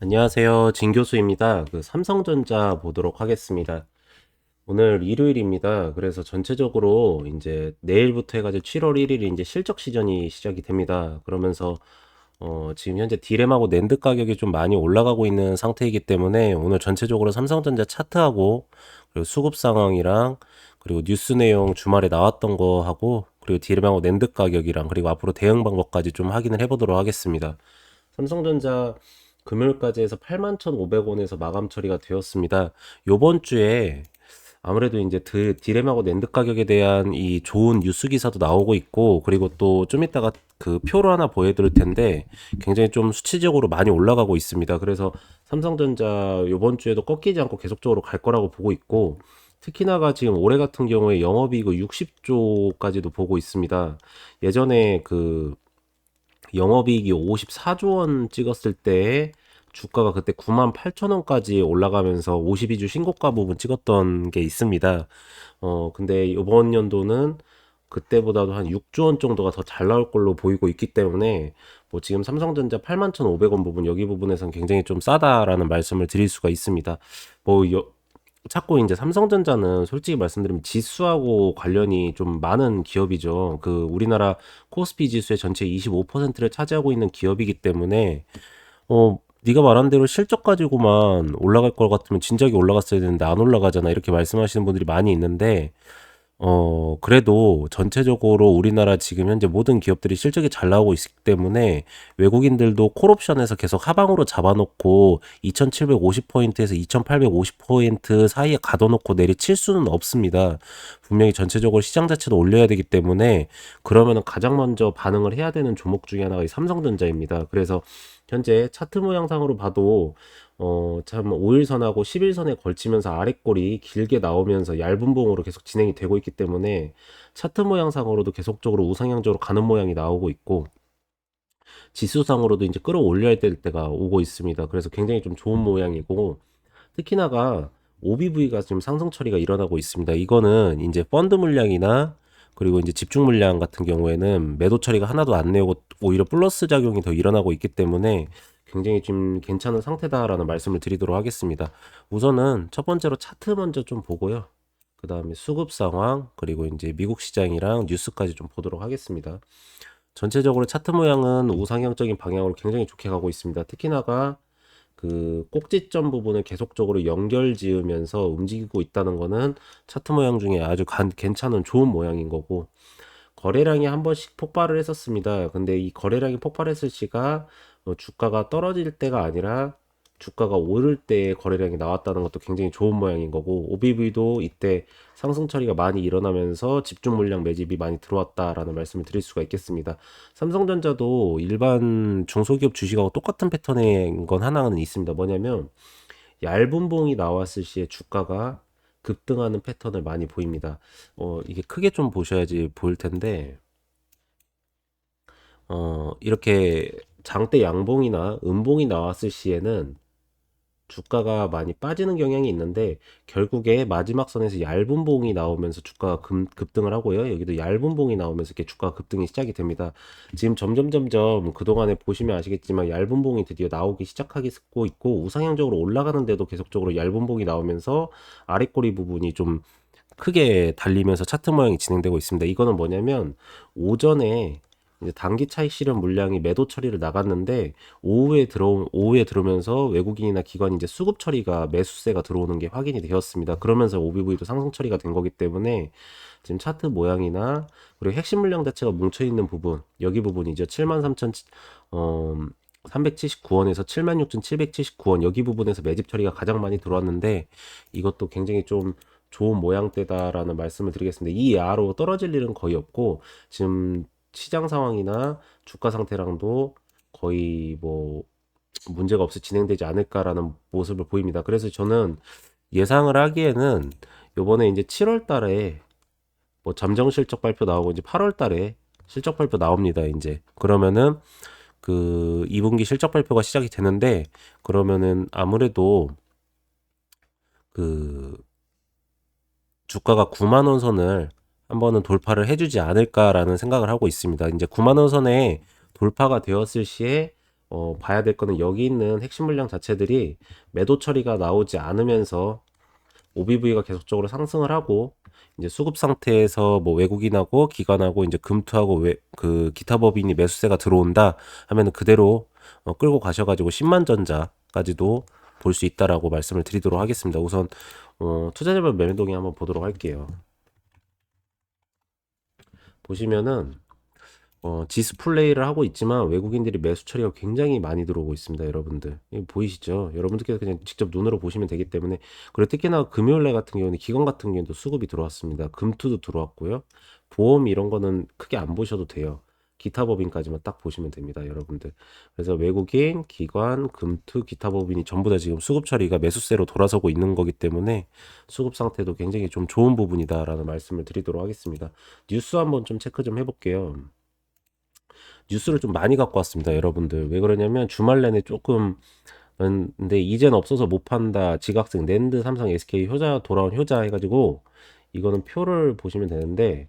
안녕하세요. 진 교수입니다. 그 삼성전자 보도록 하겠습니다. 오늘 일요일입니다. 그래서 전체적으로 이제 내일부터 해가지고 7월 1일이 이제 실적 시전이 시작이 됩니다. 그러면서 어, 지금 현재 디램하고 낸드 가격이 좀 많이 올라가고 있는 상태이기 때문에 오늘 전체적으로 삼성전자 차트하고 그리고 수급 상황이랑 그리고 뉴스 내용 주말에 나왔던 거 하고 그리고 디램하고 낸드 가격이랑 그리고 앞으로 대응 방법까지 좀 확인을 해보도록 하겠습니다. 삼성전자 금요일까지 해서 81,500원에서 마감 처리가 되었습니다. 요번 주에 아무래도 이제 드, 디램하고 낸드 가격에 대한 이 좋은 뉴스 기사도 나오고 있고 그리고 또 좀 이따가 그 표를 하나 보여드릴 텐데 굉장히 좀 수치적으로 많이 올라가고 있습니다. 그래서 삼성전자 요번 주에도 꺾이지 않고 계속적으로 갈 거라고 보고 있고 특히나가 지금 올해 같은 경우에 영업이익 60조까지도 보고 있습니다. 예전에 그 영업이익이 54조 원 찍었을 때 주가가 그때 9만 8천 원까지 올라가면서 52주 신고가 부분 찍었던 게 있습니다. 어, 근데 이번 연도는 그때보다도 한 6조 원 정도가 더 잘 나올 걸로 보이고 있기 때문에 뭐 지금 삼성전자 81,500원 부분 여기 부분에선 굉장히 좀 싸다라는 말씀을 드릴 수가 있습니다. 뭐 여, 자꾸 이제 삼성전자는 솔직히 말씀드리면 지수하고 관련이 좀 많은 기업이죠. 그 우리나라 코스피 지수의 전체 25%를 차지하고 있는 기업이기 때문에 어 네가 말한 대로 실적 가지고만 올라갈 것 같으면 진작에 올라갔어야 되는데 안 올라가잖아. 이렇게 말씀하시는 분들이 많이 있는데 어, 그래도 전체적으로 우리나라 지금 현재 모든 기업들이 실적이 잘 나오고 있기 때문에 외국인들도 콜옵션에서 계속 하방으로 잡아 놓고 2750 포인트에서 2850 포인트 사이에 가둬 놓고 내리칠 수는 없습니다. 분명히 전체적으로 시장 자체도 올려야 되기 때문에 그러면은 가장 먼저 반응을 해야 되는 종목 중에 하나가 이 삼성전자입니다. 그래서 현재 차트 모양상으로 봐도 어, 참 5일선하고 11선에 걸치면서 아랫골이 길게 나오면서 얇은 봉으로 계속 진행이 되고 있기 때문에 차트 모양상으로도 계속적으로 우상향적으로 가는 모양이 나오고 있고 지수상으로도 이제 끌어올려야 될 때가 오고 있습니다. 그래서 굉장히 좀 좋은 모양이고 특히나가 OBV가 지금 상승 처리가 일어나고 있습니다. 이거는 이제 펀드 물량이나 그리고 이제 집중 물량 같은 경우에는 매도 처리가 하나도 안 내고 오히려 플러스 작용이 더 일어나고 있기 때문에 굉장히 좀 괜찮은 상태다라는 말씀을 드리도록 하겠습니다. 우선은 첫 번째로 차트 먼저 좀 보고요. 그 다음에 수급 상황, 그리고 이제 미국 시장이랑 뉴스까지 좀 보도록 하겠습니다. 전체적으로 차트 모양은 우상향적인 방향으로 굉장히 좋게 가고 있습니다. 특히나가 그 꼭지점 부분을 계속적으로 연결 지으면서 움직이고 있다는 거는 차트 모양 중에 아주 간, 괜찮은 좋은 모양인 거고 거래량이 한 번씩 폭발을 했었습니다. 근데 이 거래량이 폭발했을 시가 어, 주가가 떨어질 때가 아니라 주가가 오를 때 거래량이 나왔다는 것도 굉장히 좋은 모양인 거고 OBV도 이때 상승 처리가 많이 일어나면서 집중 물량 매집이 많이 들어왔다라는 말씀을 드릴 수가 있겠습니다. 삼성전자도 일반 중소기업 주식하고 똑같은 패턴인 건 하나는 있습니다. 뭐냐면 얇은 봉이 나왔을 시에 주가가 급등하는 패턴을 많이 보입니다. 어, 이게 크게 좀 보셔야지 보일 텐데 어, 이렇게 장대 양봉이나 음봉이 나왔을 시에는 주가가 많이 빠지는 경향이 있는데 결국에 마지막 선에서 얇은 봉이 나오면서 주가가 급, 급등을 하고요. 여기도 얇은 봉이 나오면서 이렇게 주가 급등이 시작이 됩니다. 지금 점점 점점 그동안에 보시면 아시겠지만 얇은 봉이 드디어 나오기 시작하고 있고 우상향적으로 올라가는데도 계속적으로 얇은 봉이 나오면서 아랫꼬리 부분이 좀 크게 달리면서 차트 모양이 진행되고 있습니다. 이거는 뭐냐면 오전에 이제 단기 차익 실현 물량이 매도 처리를 나갔는데 오후에 들어 오후에 들어오면서 외국인이나 기관이 이제 수급 처리가 매수세가 들어오는 게 확인이 되었습니다. 그러면서 OBV도 상승 처리가 된 거기 때문에 지금 차트 모양이나 그리고 핵심 물량 자체가 뭉쳐 있는 부분 여기 부분이죠. 73,000 어, 379원에서 76,779원 여기 부분에서 매집 처리가 가장 많이 들어왔는데 이것도 굉장히 좀 좋은 모양대다라는 말씀을 드리겠습니다. 이 아로 떨어질 일은 거의 없고 지금 시장 상황이나 주가 상태랑도 거의 뭐 문제가 없이 진행되지 않을까라는 모습을 보입니다. 그래서 저는 예상을 하기에는 요번에 이제 7월 달에 뭐 잠정 실적 발표 나오고 이제 8월 달에 실적 발표 나옵니다. 이제 그러면은 그 2분기 실적 발표가 시작이 되는데 그러면은 아무래도 그 주가가 9만 원 선을 한 번은 돌파를 해주지 않을까라는 생각을 하고 있습니다. 이제 9만 원 선에 돌파가 되었을 시에 어, 봐야 될 거는 여기 있는 핵심 물량 자체들이 매도 처리가 나오지 않으면서 OBV가 계속적으로 상승을 하고 이제 수급 상태에서 뭐 외국인하고 기관하고 이제 금투하고 외, 그 기타 법인이 매수세가 들어온다 하면은 그대로 어, 끌고 가셔가지고 10만 전자까지도 볼 수 있다라고 말씀을 드리도록 하겠습니다. 우선 어, 투자자별 매매 동의 한번 보도록 할게요. 보시면은 어, 디스플레이를 하고 있지만 외국인들이 매수 처리가 굉장히 많이 들어오고 있습니다, 여러분들. 보이시죠? 여러분들께서 그냥 직접 눈으로 보시면 되기 때문에 그리고 특히나 금요일날 같은 경우는 기관 같은 경우도 수급이 들어왔습니다. 금투도 들어왔고요. 보험 이런 거는 크게 안 보셔도 돼요. 기타 법인까지만 딱 보시면 됩니다, 여러분들. 그래서 외국인, 기관, 금투, 기타 법인이 전부 다 지금 수급 처리가 매수세로 돌아서고 있는 거기 때문에 수급 상태도 굉장히 좀 좋은 부분이다라는 말씀을 드리도록 하겠습니다. 뉴스 한번 좀 체크 좀 해볼게요. 뉴스를 좀 많이 갖고 왔습니다, 여러분들. 왜 그러냐면 주말 내내 조금 음, 근데 이제는 없어서 못 판다. 지각생 랜드, 삼성, SK 효자 돌아온 효자 해가지고 이거는 표를 보시면 되는데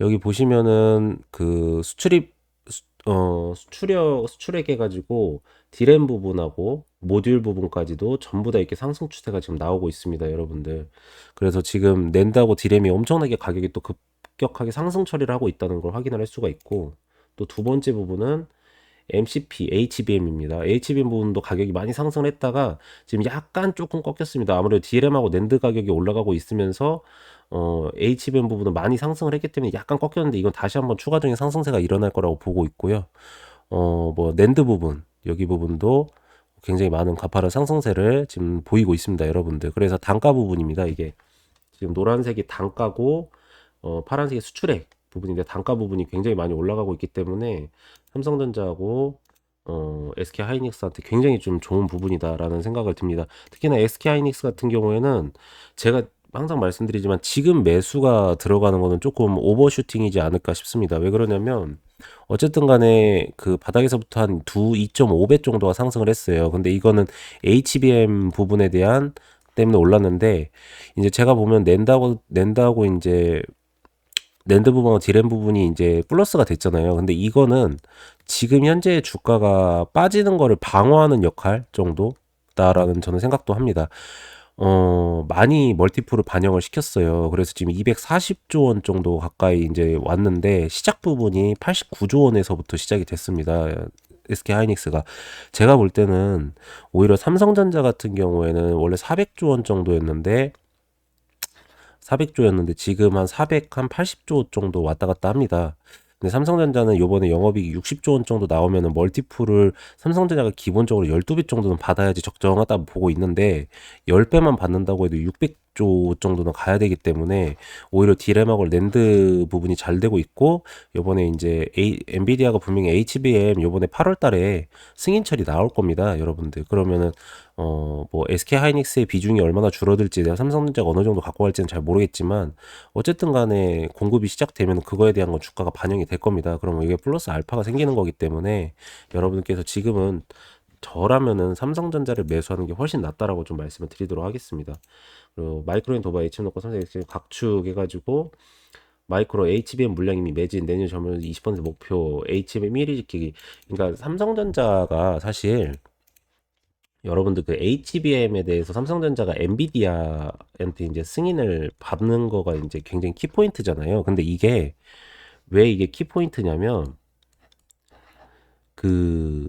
여기 보시면은 그 수출입 수, 어 수출력 수출액 해가지고 디램 부분하고 모듈 부분까지도 전부 다 이렇게 상승 추세가 지금 나오고 있습니다, 여러분들. 그래서 지금 낸다고 디램이 엄청나게 가격이 또 급격하게 상승 처리를 하고 있다는 걸 확인을 할 수가 있고 또 두 번째 부분은 MCP, HBM입니다. HBM 부분도 가격이 많이 상승을 했다가 지금 약간 조금 꺾였습니다. 아무래도 DRAM하고 낸드 가격이 올라가고 있으면서 어, HBM 부분은 많이 상승을 했기 때문에 약간 꺾였는데 이건 다시 한번 추가적인 상승세가 일어날 거라고 보고 있고요. 어, 뭐 낸드 부분, 여기 부분도 굉장히 많은 가파른 상승세를 지금 보이고 있습니다, 여러분들. 그래서 단가 부분입니다. 이게 지금 노란색이 단가고 어, 파란색이 수출액 부분인데 단가 부분이 굉장히 많이 올라가고 있기 때문에 삼성전자하고 어, SK 하이닉스한테 굉장히 좀 좋은 부분이다라는 생각을 듭니다. 특히나 SK 하이닉스 같은 경우에는 제가 항상 말씀드리지만 지금 매수가 들어가는 거는 조금 오버슈팅이지 않을까 싶습니다. 왜 그러냐면 어쨌든 간에 그 바닥에서부터 한 2, 2.5배 정도가 상승을 했어요. 근데 이거는 HBM 부분에 대한 때문에 올랐는데 이제 제가 보면 낸다고 낸다고 이제 낸드 부분과 디램 부분이 이제 플러스가 됐잖아요. 근데 이거는 지금 현재 주가가 빠지는 거를 방어하는 역할 정도다라는 저는 생각도 합니다. 어, 많이 멀티플을 반영을 시켰어요. 그래서 지금 240조 원 정도 가까이 이제 왔는데 시작 부분이 89조 원에서부터 시작이 됐습니다. SK 하이닉스가 제가 볼 때는 오히려 삼성전자 같은 경우에는 원래 400조 원 정도였는데 400조였는데 지금 한 400, 한 80조 정도 왔다 갔다 합니다. 근데 삼성전자는 요번에 영업이익 60조 원 정도 나오면은 멀티플을 삼성전자가 기본적으로 12배 정도는 받아야지 적정하다 보고 있는데 10배만 받는다고 해도 600 조 정도는 가야 되기 때문에 오히려 디램하고 랜드 부분이 잘 되고 있고 요번에 이제 A, 엔비디아가 분명히 HBM 요번에 8월 달에 승인철이 나올 겁니다. 여러분들. 그러면은 어, 뭐 SK 하이닉스의 비중이 얼마나 줄어들지 내가 삼성전자가 어느 정도 갖고 갈지는 잘 모르겠지만 어쨌든 간에 공급이 시작되면 그거에 대한 건 주가가 반영이 될 겁니다. 그러면 이게 플러스 알파가 생기는 거기 때문에 여러분께서 지금은 저라면은 삼성전자를 매수하는 게 훨씬 낫다라고 좀 말씀을 드리도록 하겠습니다. 그리고 마이크로인 도바 HM 놓고 삼성 엑스 각축 해가지고 마이크로 HBM 물량 이미 매진 내년 점유율 20% 목표 HBM 1위 지키기 그러니까 삼성전자가 사실 여러분들 그 HBM에 대해서 삼성전자가 엔비디아한테 이제 승인을 받는 거가 이제 굉장히 키포인트잖아요. 근데 이게 왜 이게 키포인트냐면 그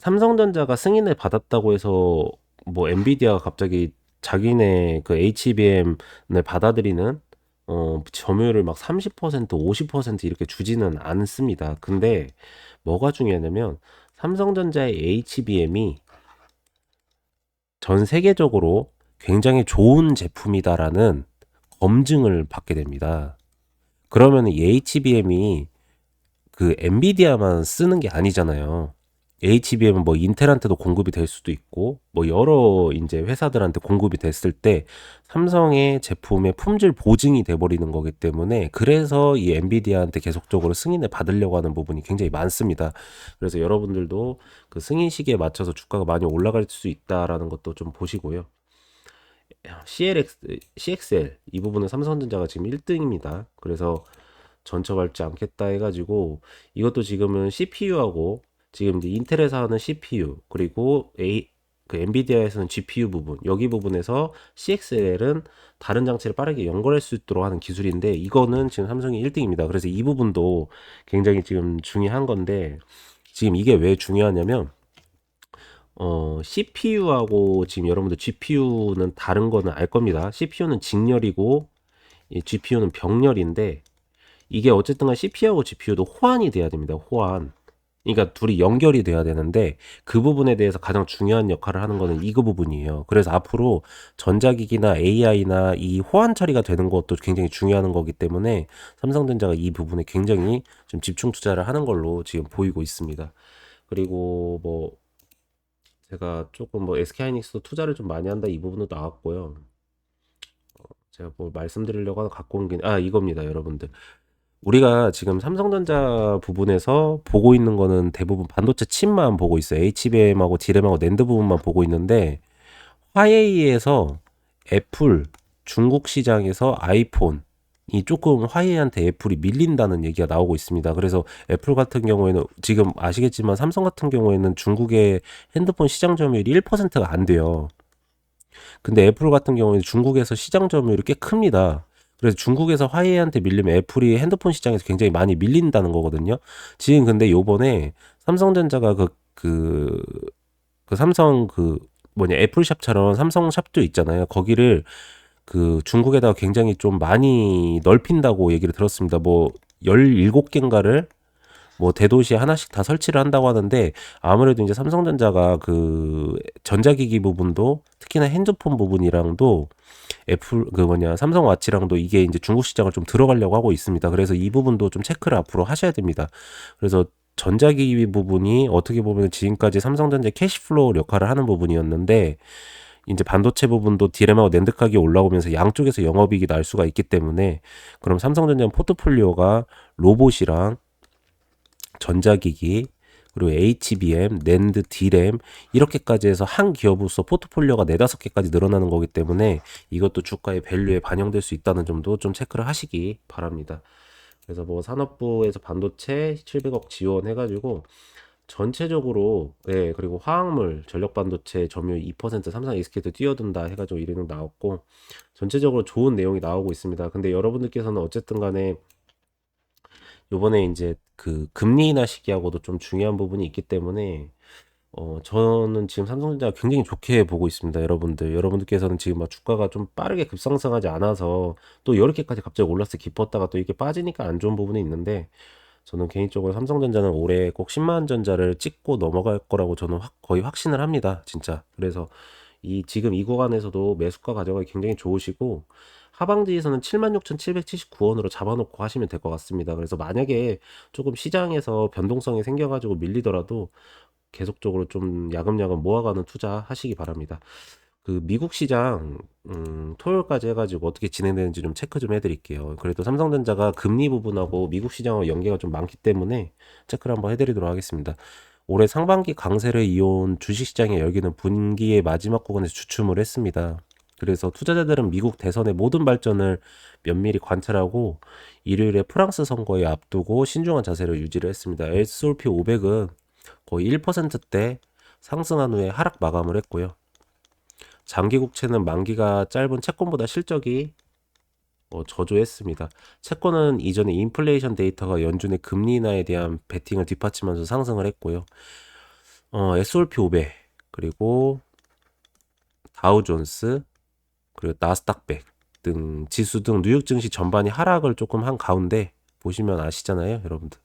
삼성전자가 승인을 받았다고 해서 뭐 엔비디아가 갑자기 자기네 그 HBM을 받아들이는 어 점유율을 막 30% 50% 이렇게 주지는 않습니다. 근데 뭐가 중요하냐면 삼성전자의 HBM이 전 세계적으로 굉장히 좋은 제품이다라는 검증을 받게 됩니다. 그러면 이 HBM이 그 엔비디아만 쓰는 게 아니잖아요. HBM은 뭐 인텔한테도 공급이 될 수도 있고 뭐 여러 이제 회사들한테 공급이 됐을 때 삼성의 제품의 품질 보증이 돼 버리는 거기 때문에 그래서 이 엔비디아한테 계속적으로 승인을 받으려고 하는 부분이 굉장히 많습니다. 그래서 여러분들도 그 승인 시기에 맞춰서 주가가 많이 올라갈 수 있다라는 것도 좀 보시고요. CLX, CXL 이 부분은 삼성전자가 지금 1등입니다. 그래서 전처 밟지 않겠다 해가지고 이것도 지금은 CPU하고 지금 이제 인텔에서 하는 CPU 그리고 A 그 엔비디아에서는 GPU 부분 여기 부분에서 CXL은 다른 장치를 빠르게 연결할 수 있도록 하는 기술인데 이거는 지금 삼성이 1등입니다. 그래서 이 부분도 굉장히 지금 중요한 건데 지금 이게 왜 중요하냐면 어, CPU하고 지금 여러분들 GPU는 다른 거는 알 겁니다. CPU는 직렬이고 이 GPU는 병렬인데 이게 어쨌든 간 CPU하고 GPU도 호환이 돼야 됩니다. 호환. 그러니까 둘이 연결이 돼야 되는데 그 부분에 대해서 가장 중요한 역할을 하는 거는 이거 부분이에요. 그래서 앞으로 전자기기나 AI나 이 호환 처리가 되는 것도 굉장히 중요한 거기 때문에 삼성전자가 이 부분에 굉장히 좀 집중 투자를 하는 걸로 지금 보이고 있습니다. 그리고 뭐 제가 조금 뭐 SK하이닉스도 투자를 좀 많이 한다 이 부분도 나왔고요. 어, 제가 뭐 말씀드리려고 하나 갖고 온 게, 아, 이겁니다, 여러분들. 우리가 지금 삼성전자 부분에서 보고 있는 거는 대부분 반도체 칩만 보고 있어요. HBM하고 D램하고 낸드 부분만 보고 있는데, 화웨이에서 애플, 중국 시장에서 아이폰, 이 조금 화웨이한테 애플이 밀린다는 얘기가 나오고 있습니다. 그래서 애플 같은 경우에는 지금 아시겠지만 삼성 같은 경우에는 중국의 핸드폰 시장 점유율이 1%가 안 돼요. 근데 애플 같은 경우에는 중국에서 시장 점유율이 꽤 큽니다. 그래서 중국에서 화웨이한테 밀리면 애플이 핸드폰 시장에서 굉장히 많이 밀린다는 거거든요. 지금 근데 요번에 삼성전자가 그, 그, 그 삼성 그 뭐냐 애플샵처럼 삼성샵도 있잖아요. 거기를 그 중국에다가 굉장히 좀 많이 넓힌다고 얘기를 들었습니다. 뭐 17개인가를 뭐 대도시에 하나씩 다 설치를 한다고 하는데 아무래도 이제 삼성전자가 그 전자기기 부분도 특히나 핸드폰 부분이랑도 애플 그 뭐냐 삼성 와치랑도 이게 이제 중국 시장을 좀 들어가려고 하고 있습니다. 그래서 이 부분도 좀 체크를 앞으로 하셔야 됩니다. 그래서 전자기기 부분이 어떻게 보면 지금까지 삼성전자 캐시플로우 역할을 하는 부분이었는데 이제 반도체 부분도 디램하고 낸드 가격이 올라오면서 양쪽에서 영업이익이 날 수가 있기 때문에 그럼 삼성전자 포트폴리오가 로봇이랑 전자기기 그리고 HBM, 낸드, D램 이렇게까지 해서 한 기업으로서 포트폴리오가 네다섯 개까지 늘어나는 거기 때문에 이것도 주가의 밸류에 반영될 수 있다는 점도 좀 체크를 하시기 바랍니다. 그래서 뭐 산업부에서 반도체 700억 지원해가지고 전체적으로 예 그리고 화학물 전력 반도체 점유율 2% 삼성 SK도 뛰어든다 해가지고 이런 거 나왔고 전체적으로 좋은 내용이 나오고 있습니다. 근데 여러분들께서는 어쨌든 간에 요번에 이제 그 금리 인하 시기하고도 좀 중요한 부분이 있기 때문에 어 저는 지금 삼성전자 굉장히 좋게 보고 있습니다, 여러분들. 여러분들께서는 지금 막 주가가 좀 빠르게 급상승하지 않아서 또 이렇게까지 갑자기 올랐을 기뻤다가 또 이게 빠지니까 안 좋은 부분이 있는데 저는 개인적으로 삼성전자는 올해 꼭 10만 전자를 찍고 넘어갈 거라고 저는 확, 거의 확신을 합니다, 진짜. 그래서 이 지금 이 구간에서도 매수가 가져가기 굉장히 좋으시고 하방지에서는 76,779원으로 잡아놓고 하시면 될 것 같습니다. 그래서 만약에 조금 시장에서 변동성이 생겨가지고 밀리더라도 계속적으로 좀 야금야금 모아가는 투자 하시기 바랍니다. 그 미국 시장 음, 토요일까지 해가지고 어떻게 진행되는지 좀 체크 좀 해드릴게요. 그래도 삼성전자가 금리 부분하고 미국 시장하고 연계가 좀 많기 때문에 체크를 한번 해드리도록 하겠습니다. 올해 상반기 강세를 이온 주식시장의 열기는 분기의 마지막 구간에서 주춤을 했습니다. 그래서 투자자들은 미국 대선의 모든 발전을 면밀히 관찰하고 일요일에 프랑스 선거에 앞두고 신중한 자세를 유지를 했습니다. S&P 500은 거의 1%대 상승한 후에 하락 마감을 했고요. 장기 국채는 만기가 짧은 채권보다 실적이 어, 저조했습니다. 채권은 이전에 인플레이션 데이터가 연준의 금리 인하에 대한 베팅을 뒷받침하면서 상승을 했고요. 어, S&P 500 그리고 다우존스 그리고 나스닥백 등 지수 등 뉴욕 증시 전반이 하락을 조금 한 가운데 보시면 아시잖아요, 여러분들.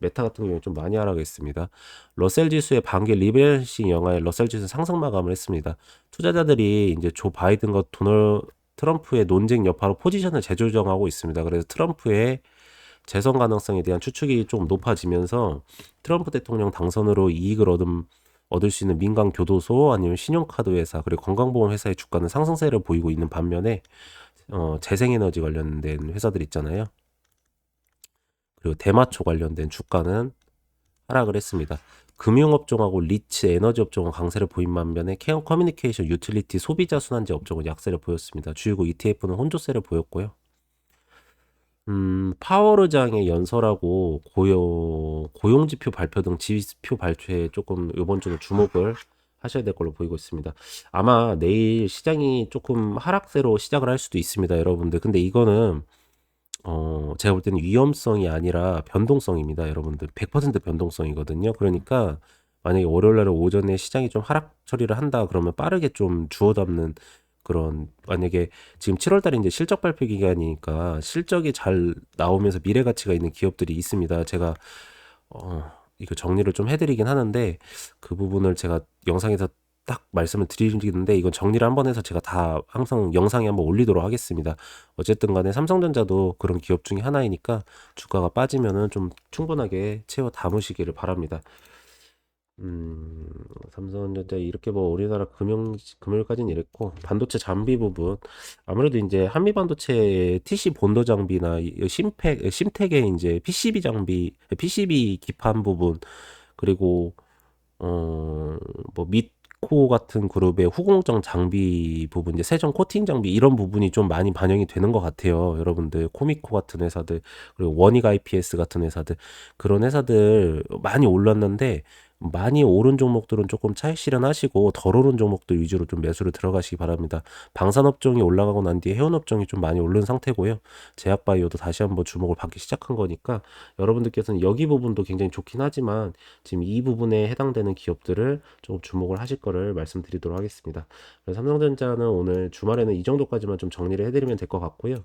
메타 같은 경우에 좀 많이 하락했습니다. 러셀 지수의 반기 리베런싱 영화에 러셀 지수 상승 마감을 했습니다. 투자자들이 이제 조 바이든과 도널 트럼프의 논쟁 여파로 포지션을 재조정하고 있습니다. 그래서 트럼프의 재선 가능성에 대한 추측이 좀 높아지면서 트럼프 대통령 당선으로 이익을 얻은 얻을 수 있는 민간 교도소 아니면 신용카드 회사 그리고 건강보험 회사의 주가는 상승세를 보이고 있는 반면에 어, 재생에너지 관련된 회사들 있잖아요. 그리고 대마초 관련된 주가는 하락을 했습니다. 금융업종하고 리츠 에너지 업종은 강세를 보인 반면에 케어 커뮤니케이션 유틸리티 소비자 순환제 업종은 약세를 보였습니다. 주요국 ETF는 혼조세를 보였고요. 음, 파워르장의 연설하고 고용, 고용지표 발표 등 지표 발표에 조금 이번 주는 주목을 하셔야 될 걸로 보이고 있습니다. 아마 내일 시장이 조금 하락세로 시작을 할 수도 있습니다, 여러분들. 근데 이거는 어, 제가 볼 때는 위험성이 아니라 변동성입니다, 여러분들. 100% 변동성이거든요. 그러니까 만약에 월요일 날 오전에 시장이 좀 하락 처리를 한다 그러면 빠르게 좀 주워 담는 그런 만약에 지금 7월 달에 이제 실적 발표 기간이니까 실적이 잘 나오면서 미래 가치가 있는 기업들이 있습니다. 제가 어, 이거 정리를 좀 해드리긴 하는데 그 부분을 제가 영상에서 딱 말씀을 드리는데 이건 정리를 한번 해서 제가 다 항상 영상에 한번 올리도록 하겠습니다. 어쨌든 간에 삼성전자도 그런 기업 중에 하나이니까 주가가 빠지면은 좀 충분하게 채워 담으시기를 바랍니다. 음, 삼성전자 이렇게 뭐 우리나라 금융 금요일까지는 이랬고 반도체 장비 부분. 아무래도 이제 한미 반도체 TC 본도 장비나 이 심팩 심택의 이제 PCB 장비 PCB 기판 부분. 그리고 어뭐 미코 같은 그룹의 후공정 장비 부분 이제 세정 코팅 장비 이런 부분이 좀 많이 반영이 되는 것 같아요. 여러분들 코미코 같은 회사들 그리고 원익 IPS 같은 회사들. 그런 회사들 많이 올랐는데 많이 오른 종목들은 조금 차익 실현하시고 덜 오른 종목들 위주로 좀 매수를 들어가시기 바랍니다. 방산업종이 올라가고 난 뒤에 해운업종이 좀 많이 오른 상태고요. 제약바이오도 다시 한번 주목을 받기 시작한 거니까 여러분들께서는 여기 부분도 굉장히 좋긴 하지만 지금 이 부분에 해당되는 기업들을 좀 주목을 하실 거를 말씀드리도록 하겠습니다. 삼성전자는 오늘 주말에는 이 정도까지만 좀 정리를 해드리면 될 것 같고요.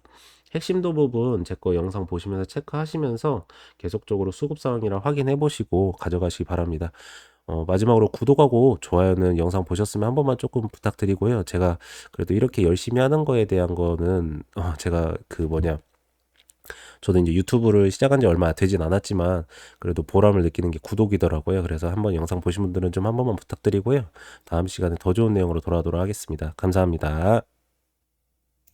핵심도 부분 제 거 영상 보시면서 체크하시면서 계속적으로 수급 상황이랑 확인해 보시고 가져가시기 바랍니다. 어, 마지막으로 구독하고 좋아요는 영상 보셨으면 한 번만 조금 부탁드리고요. 제가 그래도 이렇게 열심히 하는 거에 대한 거는 어, 제가 그 뭐냐 저도 이제 유튜브를 시작한 지 얼마 되진 않았지만 그래도 보람을 느끼는 게 구독이더라고요. 그래서 한번 영상 보신 분들은 좀 한 번만 부탁드리고요. 다음 시간에 더 좋은 내용으로 돌아오도록 하겠습니다. 감사합니다.